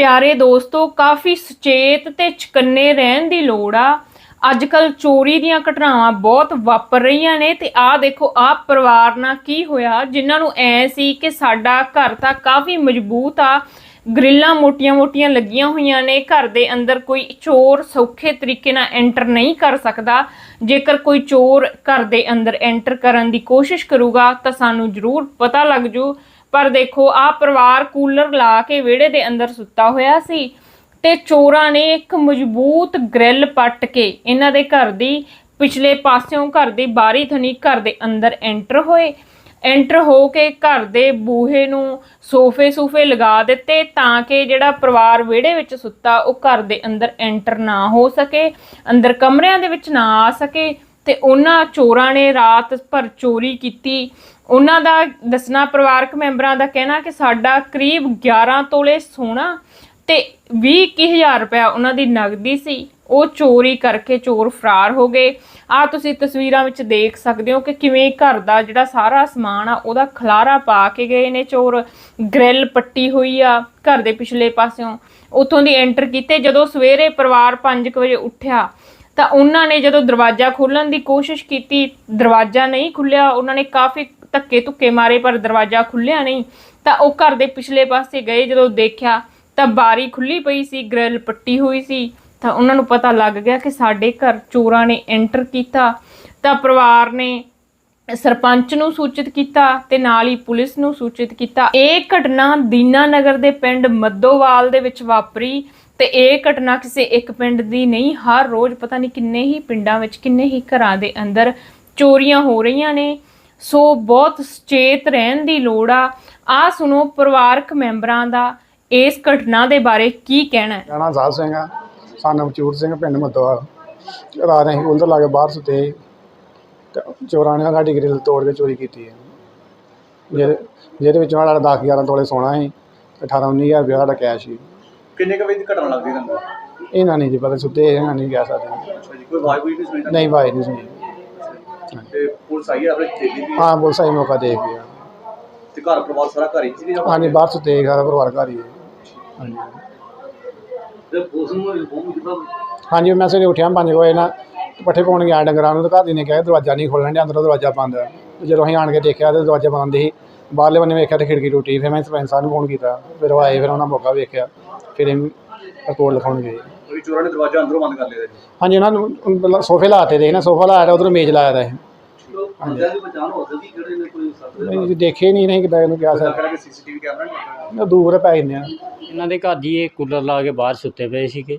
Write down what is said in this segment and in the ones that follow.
ਪਿਆਰੇ ਦੋਸਤੋ, ਕਾਫੀ ਸੁਚੇਤ ਤੇ ਚਕੰਨੇ ਰਹਿਣ ਦੀ ਲੋੜ ਆ। ਅੱਜ ਕੱਲ ਚੋਰੀ ਦੀਆਂ ਘਟਨਾਵਾਂ ਬਹੁਤ ਵਾਪਰ ਰਹੀਆਂ ਨੇ ਤੇ ਆਹ ਦੇਖੋ, ਆਹ ਪਰਿਵਾਰ ਨਾਲ ਕੀ ਹੋਇਆ? ਜਿਨ੍ਹਾਂ ਨੂੰ ਐ ਸੀ ਕਿ ਸਾਡਾ ਘਰ ਤਾਂ ਕਾਫੀ ਮਜ਼ਬੂਤ ਆ, ਗ੍ਰਿਲਾਂ ਮੋਟੀਆਂ-ਮੋਟੀਆਂ ਲੱਗੀਆਂ ਹੋਈਆਂ ਨੇ, ਘਰ ਦੇ ਅੰਦਰ ਕੋਈ ਚੋਰ ਸੌਖੇ ਤਰੀਕੇ ਨਾਲ ਐਂਟਰ ਨਹੀਂ ਕਰ ਸਕਦਾ। ਜੇਕਰ ਕੋਈ ਚੋਰ ਘਰ ਦੇ ਅੰਦਰ ਐਂਟਰ ਕਰਨ ਦੀ ਕੋਸ਼ਿਸ਼ ਕਰੂਗਾ, ਤਾਂ ਸਾਨੂੰ ਜ਼ਰੂਰ ਪਤਾ ਲੱਗ ਜੂ ਪਰ ਦੇਖੋ ਆਹ ਪਰਿਵਾਰ ਕੂਲਰ ਲਾ ਕੇ ਵਿਹੜੇ ਦੇ ਅੰਦਰ ਸੁੱਤਾ ਹੋਇਆ ਸੀ ਤੇ ਚੋਰਾਂ ਨੇ ਇੱਕ ਮਜ਼ਬੂਤ ਗ੍ਰਿਲ ਪੱਟ ਕੇ ਇਹਨਾਂ ਦੇ ਘਰ ਦੀ ਪਿਛਲੇ ਪਾਸਿਓਂ ਘਰ ਦੀ ਬਾਰੀ ਥਣੀ ਘਰ ਦੇ ਅੰਦਰ ਐਂਟਰ ਹੋਏ। ਐਂਟਰ ਹੋ ਕੇ ਘਰ ਦੇ ਬੂਹੇ ਨੂੰ ਸੋਫੇ ਸੂਫੇ ਲਗਾ ਦਿੱਤੇ ਤਾਂ ਕਿ ਜਿਹੜਾ ਪਰਿਵਾਰ ਵਿਹੜੇ ਵਿੱਚ ਸੁੱਤਾ ਉਹ ਘਰ ਦੇ ਅੰਦਰ ਐਂਟਰ ਨਾ ਹੋ ਸਕੇ, ਅੰਦਰ ਕਮਰਿਆਂ ਦੇ ਵਿੱਚ ਨਾ ਆ ਸਕੇ। ਤੇ ਉਹਨਾਂ ਚੋਰਾਂ ਨੇ ਰਾਤ ਭਰ ਚੋਰੀ ਕੀਤੀ। ਉਹਨਾਂ ਦਾ ਦੱਸਣਾ ਪਰਿਵਾਰਕ ਮੈਂਬਰਾਂ ਦਾ ਕਹਿਣਾ ਕਿ ਸਾਡਾ ਕਰੀਬ 11 ਤੋਲੇ ਸੋਨਾ ਤੇ 20000 ਰੁਪਇਆ ਉਹਨਾਂ ਦੀ ਨਗਦੀ ਸੀ। ਉਹ ਚੋਰੀ ਕਰਕੇ ਚੋਰ ਫਰਾਰ ਹੋ ਗਏ। ਆ ਤੁਸੀਂ ਤਸਵੀਰਾਂ ਵਿੱਚ ਦੇਖ ਸਕਦੇ ਹੋ ਕਿ ਕਿਵੇਂ ਘਰ ਦਾ ਜਿਹੜਾ ਸਾਰਾ ਸਮਾਨ ਆ, ਉਹਦਾ ਖਲਾਰਾ ਪਾ ਕੇ ਗਏ ਨੇ ਚੋਰ। ਗ੍ਰਿਲ ਪੱਟੀ ਹੋਈ ਆ ਘਰ ਦੇ ਪਿਛਲੇ ਪਾਸਿਓਂ। ਉੱਥੋਂ ਦੀ ਐਂਟਰ ਕੀਤੇ। ਜਦੋਂ ਸਵੇਰੇ ਪਰਿਵਾਰ 5 ਵਜੇ ਉੱਠਿਆ ਤਾਂ ਉਹਨਾਂ ਨੇ ਜਦੋਂ ਦਰਵਾਜ਼ਾ ਖੋਲਣ ਦੀ ਕੋਸ਼ਿਸ਼ ਕੀਤੀ, ਦਰਵਾਜ਼ਾ ਨਹੀਂ ਖੁੱਲਿਆ, ਉਹਨਾਂ ਨੇ ਕਾਫੀ ਧੱਕੇ ਧੁੱਕੇ ਮਾਰੇ, ਪਰ ਦਰਵਾਜ਼ਾ ਖੁੱਲਿਆ ਨਹੀਂ। ਤਾਂ ਉਹ ਘਰ ਦੇ ਪਿਛਲੇ ਪਾਸੇ ਗਏ, ਜਦੋਂ ਦੇਖਿਆ ਤਾਂ ਬਾਰੀ ਖੁੱਲੀ ਪਈ ਸੀ, ਗ੍ਰਿਲ ਪੱਟੀ ਹੋਈ ਸੀ। ਤਾਂ ਉਹਨਾਂ ਨੂੰ ਪਤਾ ਲੱਗ ਗਿਆ ਕਿ ਸਾਡੇ ਘਰ ਚੋਰਾਂ ਨੇ ਐਂਟਰ ਕੀਤਾ। ਤਾਂ ਪਰਿਵਾਰ ਨੇ ਸਰਪੰਚ ਨੂੰ ਸੂਚਿਤ ਕੀਤਾ ਤੇ ਨਾਲ ਹੀ ਪੁਲਿਸ ਨੂੰ ਸੂਚਿਤ ਕੀਤਾ। ਇਹ ਘਟਨਾ ਦੀਨਾ ਨਗਰ ਦੇ ਪਿੰਡ ਮੱਦੋਵਾਲ ਦੇ ਵਿੱਚ ਵਾਪਰੀ। ਤੇ ਇਹ ਘਟਨਾ ਕਿਸੇ ਇੱਕ ਪਿੰਡ ਦੀ ਨਹੀਂ, ਹਰ ਰੋਜ਼ ਪਤਾ ਨਹੀਂ ਕਿੰਨੇ ਹੀ ਪਿੰਡਾਂ ਵਿੱਚ, ਕਿੰਨੇ ਹੀ ਘਰਾਂ ਦੇ ਅੰਦਰ ਚੋਰੀਆਂ ਹੋ ਰਹੀਆਂ ਨੇ। ਸੋ ਬਹੁਤ ਸੁਚੇਤ ਰਹਿਣ ਦੀ ਲੋੜ ਆ। ਆ ਸੁਣੋ ਪਰਿਵਾਰਕ ਮੈਂਬਰਾਂ ਦਾ ਇਸ ਘਟਨਾ ਦੇ ਬਾਰੇ ਕੀ ਕਹਿਣਾ ਹੈ? ਮੇਰਾ ਸਾਹਿਬ ਸਿੰਘ ਆ। ਸਾਨੂੰ ਮਚੂਰ ਸਿੰਘ, ਪਿੰਡ ਮੱਦੋਵਾਲ। ਰਾਤ ਅਸੀਂ ਉਧਰ ਲਾ ਕੇ ਬਾਹਰ ਸੁੱਤੇ ਸੀ। ਤੇ ਚੋਰਾਂ ਨੇ ਸਾਡੀ ਗ੍ਰਿਲ ਤੋੜ ਕੇ ਚੋਰੀ ਕੀਤੀ ਹੈ। ਜਿਹਦੇ ਜਿਹਦੇ ਵਿੱਚੋਂ ਸਾਡਾ 10 11 ਤੋਲੇ ਸੋਨਾ ਸੀ 18 19000 ਰੁਪਇਆ ਸਾਡਾ ਕੈਸ਼ ਸੀ। ਕਿੰਨੇ ਕੁ ਵਜੇ ਦੀ ਘਟਨਾ ਲੱਗਦੀ ਤੁਹਾਨੂੰ? ਇਹਨਾਂ ਨਹੀਂ ਜੀ ਪਤਾ ਸੁੱਤੇ ਇਹਨਾਂ ਨਹੀਂ ਕਹਿ ਸਕਦੇ। ਅੱਛਾ ਜੀ ਕੋਈ ਆਵਾਜ਼ ਹੋਈ ਨਹੀਂ ਸੁਣੀ? ਨਹੀਂ ਭਾਈ ਨਹੀਂ ਸੁਣੀ। ਤੇ ਪੁਲਿਸ ਆਈ ਆਪਣੇ ਦੀ ਹਾਂ ਪੁਲਿਸ ਆਈ ਮੌਕਾ ਦੇਖ ਗਿਆ ਤੇ ਘਰ ਪਰਿਵਾਰ ਸਾਰਾ ਘਰ ਹੀ ਸੀ ਹਾਂਜੀ ਬਾਹਰ ਸੁੱਤੇ ਸੀ, ਸਾਰਾ ਪਰਿਵਾਰ ਘਰ ਹੀ ਹੈ ਹਾਂਜੀ। ਤੇ ਪੁਲਿਸ ਨੂੰ ਇਨਫੋਰਮ ਕੀਤਾ? ਹਾਂਜੀ ਮੈਂ ਸਵੇਰੇ ਉੱਠਿਆ 5 ਵਜੇ ਨਾਲ ਪੱਠੇ ਪਾਉਣ ਗਿਆ ਡੰਗਰਾਂ ਨੂੰ ਤੇ ਘਰ ਦੀ ਨੇ ਕਿਹਾ ਦਰਵਾਜ਼ਾ ਨਹੀਂ ਖੋਲਣ ਡਿਆ ਅੰਦਰੋਂ ਦਰਵਾਜ਼ਾ ਬੰਦ ਹੈ ਤੇ ਜਦੋਂ ਅਸੀਂ ਆਣ ਕੇ ਦੇਖਿਆ ਤੇ ਦਰਵਾਜ਼ਾ ਬੰਦ ਸੀ ਬਾਹਰਲੇ ਬੰਨੇ ਵੇਖਿਆ ਤੇ ਖਿੜਕੀ ਟੁੱਟੀ ਫਿਰ ਮੈਂ ਸਰਪੰਚ ਸਾਹਿਬ ਨੂੰ ਫੋਨ ਕੀਤਾ ਫਿਰ ਉਹ ਆਏ ਫਿਰ ਉਹਨਾਂ ਮੌਕਾ ਵੇਖਿਆ। ਫਿਰ ਇਹ ਰਿਪੋਰਟ ਲਿਖਾਉਣ ਗਏ ਕੋਈ ਚੋਰਾਂ ਨੇ ਦਰਵਾਜ਼ਾ ਅੰਦਰੋਂ ਬੰਦ ਕਰ ਲਿਆ ਜੀ। ਹਾਂਜੀ ਉਹਨਾਂ ਨੂੰ ਸੋਫੇ ਲਾਤੇ ਦੇ ਨਾ ਸੋਫਾ ਲਾਇਆ ਉਧਰ ਮੇਜ਼ ਲਾਇਆ ਦਾ ਸੀ ਬੰਦਿਆਂ ਦੀ ਪਛਾਣ ਹੋ ਸਕਦੀ ਕਿਹੜੇ ਨੇ ਕੋਈ ਸਾਥ ਨਹੀਂ ਜੀ, ਦੇਖੇ ਨਹੀਂ ਨਹੀਂ ਕਿਦਾਂ ਇਹਨੂੰ ਕਿਹਾ ਸਰ। ਕਰਾਂਗੇ ਸੀਸੀਟੀਵੀ ਕੈਮਰਾ ਨਹੀਂ ਲੱਗਾ ਦੂਰ ਪੈ ਜਾਂਦੇ ਆ। ਇਹਨਾਂ ਦੇ ਘਰ ਜੀ ਇਹ ਕੂਲਰ ਲਾ ਕੇ ਬਾਹਰ ਸੁੱਤੇ ਪਏ ਸੀਗੇ।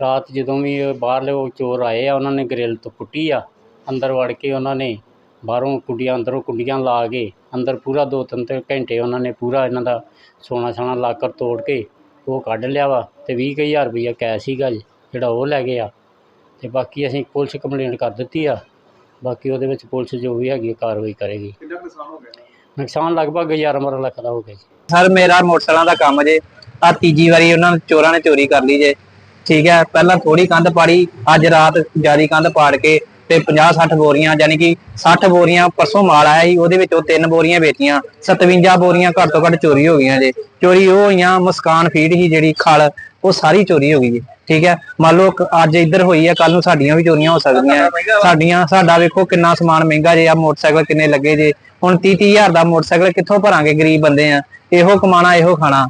ਰਾਤ ਜਦੋਂ ਵੀ ਇਹ ਬਾਹਰਲੇ ਉਹ ਚੋਰ ਆਏ ਆ ਉਹਨਾਂ ਨੇ ਗ੍ਰਿਲ ਤੋਂ ਪੁੱਟੀ ਆ। ਅੰਦਰ ਵੜ ਕੇ ਉਹਨਾਂ ਨੇ ਬਾਹਰੋਂ ਕੁੰਡੀਆਂ ਅੰਦਰੋਂ ਕੁੰਡੀਆਂ ਲਾ ਕੇ ਅੰਦਰ ਪੂਰਾ ਦੋ ਤਿੰਨ ਤੇ ਘੰਟੇ ਉਹਨਾਂ ਨੇ ਪੂਰਾ ਇਹਨਾਂ ਦਾ ਸੋਨਾ ਸਾਨਾ ਲਾਕਰ ਤੋੜ ਕੇ ਉਹ ਕੱਢ ਲਿਆ ਵਾ ਤੇ 20000 ਰੁਪਈਆ ਕੈਸ਼ ਸੀਗਾ ਜੀ ਜਿਹੜਾ ਉਹ ਲੈ ਗਏ ਆ। ਤੇ ਬਾਕੀ ਅਸੀਂ ਪੁਲਿਸ ਕੰਪਲੇਂਟ ਕਰ ਦਿੱਤੀ ਆ। ਬਾਕੀ ਉਹਦੇ ਵਿੱਚ ਪੁਲਿਸ ਜੋ ਵੀ ਹੈਗੀ ਆ ਕਾਰਵਾਈ ਕਰੇਗੀ। ਕਿੰਨਾ ਕੁ ਨੁਕਸਾਨ ਹੋ ਗਿਆ? ਨੁਕਸਾਨ ਲਗਭਗ 11 12 ਲੱਖ ਦਾ ਹੋ ਗਿਆ ਜੀ। ਸਰ ਮੇਰਾ ਮੋਟਰਸਾਈਕਲਾਂ ਦਾ ਕੰਮ ਜੇ ਆ ਤੀਜੀ ਵਾਰੀ ਉਹਨਾਂ ਨੇ ਚੋਰਾਂ ਨੇ ਚੋਰੀ ਕਰ ਲਈ ਜੇ। ਠੀਕ ਹੈ ਪਹਿਲਾਂ ਥੋੜੀ ਕੰਧ ਪਾੜੀ ਅੱਜ ਰਾਤ ਜਿਆਦੀ ਕੰਧ ਪਾੜ ਕੇ ਤੇ 50 60 ਬੋਰੀਆਂ ਯਾਨੀ ਕਿ 60 ਬੋਰੀਆਂ ਪਰਸੋਂ ਮਾਲ ਆਇਆ ਸੀ ਉਹਦੇ ਵਿੱਚੋਂ ਤਿੰਨ ਬੋਰੀਆਂ ਵੇਚੀਆਂ 57 ਬੋਰੀਆਂ ਘੱਟ ਤੋਂ ਘੱਟ ਚੋਰੀ ਹੋ ਗਈਆਂ ਜੇ। ਚੋਰੀ ਉਹ ਹੋਈਆਂ ਮੁਸਕਾਨ ਫੀਡ ਹੀ ਜਿਹੜੀ ਖਲ ਉਹ ਸਾਰੀ ਚੋਰੀ ਹੋ ਗਈ ਜੀ ਠੀਕ ਹੈ? ਮੰਨ ਲਓ ਅੱਜ ਇੱਧਰ ਹੋਈ ਹੈ ਕੱਲ ਨੂੰ ਸਾਡੀਆਂ ਵੀ ਚੋਰੀਆਂ ਹੋ ਸਕਦੀਆਂ। ਸਾਡੀਆਂ ਸਾਡਾ ਵੇਖੋ ਕਿੰਨਾ ਸਮਾਨ ਮਹਿੰਗਾ ਜੇ ਆ ਮੋਟਰਸਾਈਕਲ ਕਿੰਨੇ ਲੱਗੇ ਜੇ। ਹੁਣ 30 30 ਹਜ਼ਾਰ ਦਾ ਮੋਟਰਸਾਈਕਲ ਕਿੱਥੋਂ ਭਰਾਂਗੇ ਗਰੀਬ ਬੰਦੇ ਆ ਇਹੋ ਕਮਾਣਾ ਇਹੋ ਖਾਣਾ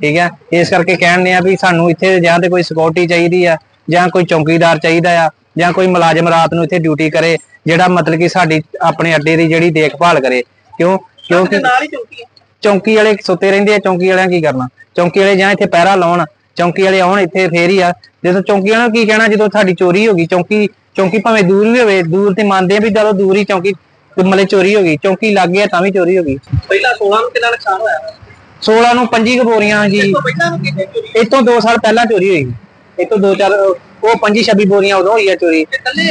ਠੀਕ ਹੈ? ਇਸ ਕਰਕੇ ਕਹਿੰਦੇ ਆ ਵੀ ਸਾਨੂੰ ਇੱਥੇ ਜਾਂ ਤੇ ਕੋਈ ਸਿਕਿਉਰਿਟੀ ਚਾਹੀਦੀ ਆ ਜਾਂ ਕੋਈ ਚੌਕੀਦਾਰ ਚਾਹੀਦਾ ਆ ਜਾਂ ਕੋਈ ਮੁਲਾਜ਼ਮ ਰਾਤ ਨੂੰ ਇੱਥੇ ਡਿਊਟੀ ਕਰੇ ਜਿਹੜਾ ਮਤਲਬ ਕਿ ਸਾਡੀ ਆਪਣੇ ਅੱਡੇ ਦੀ ਜਿਹੜੀ ਦੇਖਭਾਲ ਕਰੇ। ਕਿਉਂ? ਕਿਉਂਕਿ ਨਾਲ ਹੀ ਚੌਕੀ ਚੌਂਕੀ ਵਾਲੇ ਸੁੱਤੇ ਰਹਿੰਦੇ ਆ ਚੌਂਕੀ ਵਾਲਿਆਂ ਕੀ ਕਰਨਾ? ਚੌਂਕੀ ਵਾਲੇ ਜਾਂ ਇੱਥੇ ਪਹਿਰਾ ਲਾਉਣ ਚੌਂਕੀ ਵਾਲੇ ਆਉਣ ਇੱਥੇ ਫੇਰ ਹੀ ਆ। ਜਦੋਂ ਚੌਂਕੀ ਵਾਲਿਆਂ ਨੂੰ ਕੀ ਕਹਿਣਾ ਜਦੋਂ ਸਾਡੀ ਚੋਰੀ ਹੋ ਗਈ ਚੌਂਕੀ ਚੌਂਕੀ ਭਾਵੇਂ ਦੂਰ ਵੀ ਹੋਵੇ ਦੂਰ ਤੇ ਮੰਨਦੇ ਆ ਵੀ ਜਦੋਂ ਦੂਰ ਹੀ ਚੌਂਕੀ ਮਤਲਬ ਚੋਰੀ ਹੋ ਗਈ ਚੌਂਕੀ ਲੱਗ ਗਿਆ ਤਾਂ ਵੀ ਚੋਰੀ ਹੋ ਗਈ। ਪਹਿਲਾਂ 16 ਨੂੰ ਕਿੰਨਾ ਨੁਕਸਾਨ ਹੋਇਆ? 16 ਨੂੰ 25 ਕੁ ਬੋਰੀਆਂ ਜੀ। ਪਹਿਲਾਂ ਨੂੰ ਕਿੰਨੇ ਚੋਰੀ ਇਹ ਤੋਂ 2 ਸਾਲ ਪਹਿਲਾਂ ਚੋਰੀ ਹੋਈ। ਇਹ ਤੋਂ 2 4 ਉਹ 25 26 ਬੋਰੀਆਂ ਉਦੋਂ ਹੋਈ ਆ ਚੋਰੀ। ਇਕੱਲੇ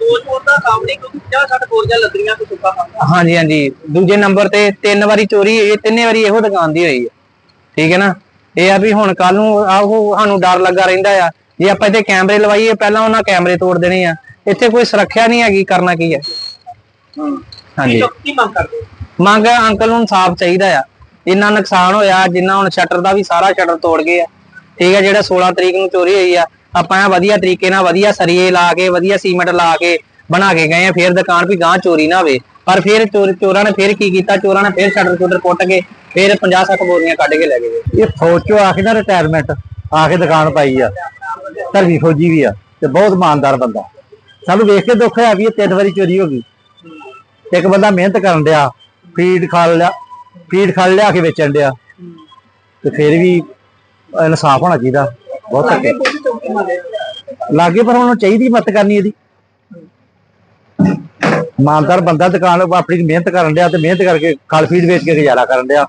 ਦੋ ਚੋਰ ਦਾ ਕੰਮ ਨਹੀਂ ਕਿਉਂਕਿ 50 60 ਬੋਰੀਆਂ ਲੱਦਰੀਆਂ ਤੋਂ ਸੁੱਕਾ ਕੰਮ ਹਾਂਜੀ ਹਾਂਜੀ। ਦੂਜੇ ਨੰਬਰ ਤੇ ਤਿੰਨ ਵਾਰੀ ਚੋਰੀ ਹੋਈ ਹੈ ਤਿੰਨੇ ਵਾਰੀ ਇਹੋ ਦੁਕਾਨ ਦੀ ਹੋਈ ਹੈ। ਠੀਕ ਹੈ ਨਾ? ਇਹ ਆ ਵੀ ਹੁਣ ਕੱਲ ਨੂੰ ਆਹੋ ਸਾਨੂੰ ਡਰ ਲੱਗਾ ਰਹਿੰਦਾ ਆ। ਜੇ ਆਪਾਂ ਇੱਥੇ ਕੈਮਰੇ ਲਵਾਈਏ ਪਹਿਲਾਂ ਉਹਨਾਂ ਕੈਮਰੇ ਤੋੜ ਦੇਣੇ ਆ। ਇੱਥੇ ਕੋਈ ਸੁਰੱਖਿਆ ਨਹੀਂ ਹੈਗੀ ਕਰਨਾ ਕੀ ਹੈ? ਹਾਂਜੀ। ਕੀ ਮੰਗ ਕਰਦੇ? ਮੰਗ ਅੰਕਲ ਨੂੰ ਇਨਸਾਫ ਚਾਹੀਦਾ ਆ। ਇੰਨਾ ਨੁਕਸਾਨ ਹੋਇਆ ਜਿੰਨਾ ਹੁਣ ਸ਼ਟਰ ਦਾ ਵੀ ਸਾਰਾ ਸ਼ਟਰ ਤੋੜ ਗਏ ਆ। ਠੀਕ ਹੈ ਜਿਹੜਾ 16 ਤਰੀਕ ਨੂੰ ਚੋਰੀ ਹੋਈ ਆ ਆਪਾਂ ਵਧੀਆ ਤਰੀਕੇ ਨਾਲ ਵਧੀਆ ਸਰੀਏ ਲਾ ਕੇ, ਵਧੀਆ ਸੀਮੈਂਟ ਲਾ ਕੇ ਬਣਾ ਕੇ ਗਏ ਆ, ਫਿਰ ਦੁਕਾਨ ਵੀ ਗਾਂ ਚੋਰੀ ਨਾ ਹੋਵੇ। ਪਰ ਫਿਰ ਚੋਰਾਂ ਨੇ ਫੇਰ ਕੀ ਕੀਤਾ? ਚੋਰਾਂ ਨੇ ਫਿਰ ਸ਼ਟਰ ਸ਼ੁਟਰ ਪੁੱਟ ਕੇ ਫਿਰ 50 60 ਬੋਰੀਆਂ ਕੱਢ ਕੇ ਲੈ ਗਏ। ਇਹ ਫੌਜ ਚੋਂ ਕੇ ਨਾ ਰਿਟਾਇਰਮੈਂਟ ਆ ਕੇ ਦੁਕਾਨ ਪਾਈ ਆ। ਧਰਮੀ ਫੌਜੀ ਵੀ ਆ, ਤੇ ਬਹੁਤ ਇਮਾਨਦਾਰ ਬੰਦਾ। ਸਾਨੂੰ ਵੇਖ ਕੇ ਦੁੱਖ ਹੋਇਆ ਵੀ ਇਹ ਤਿੰਨ ਵਾਰੀ ਚੋਰੀ ਹੋ ਗਈ। ਇੱਕ ਬੰਦਾ ਮਿਹਨਤ ਕਰਨ ਡਿਆ, ਫੀਡ ਖਾ ਲਿਆ, ਫੀਡ ਖਾਲ ਲਿਆ ਕੇ ਵੇਚਣ ਡਿਆ। ਤੇ ਫਿਰ ਵੀ ਇਨਸਾਫ ਹੋਣਾ ਚਾਹੀਦਾ, ਬਹੁਤ ਧੱਕੇ ਲਾਗੇ ਪਰ ਉਹਨੂੰ ਚਾਹੀਦੀ ਮਤ ਕਰਨੀ ਇਹਦੀ। ਇਮਾਨਦਾਰ ਬੰਦਾ ਦੁਕਾਨ ਆਪਣੀ ਮਿਹਨਤ ਕਰਨ ਡਿਆ ਤੇ ਮਿਹਨਤ ਕਰਕੇ ਖਲ ਫੀਡ ਵੇਚ ਕੇ ਗੁਜ਼ਾਰਾ ਕਰਨ ਡਿਆ।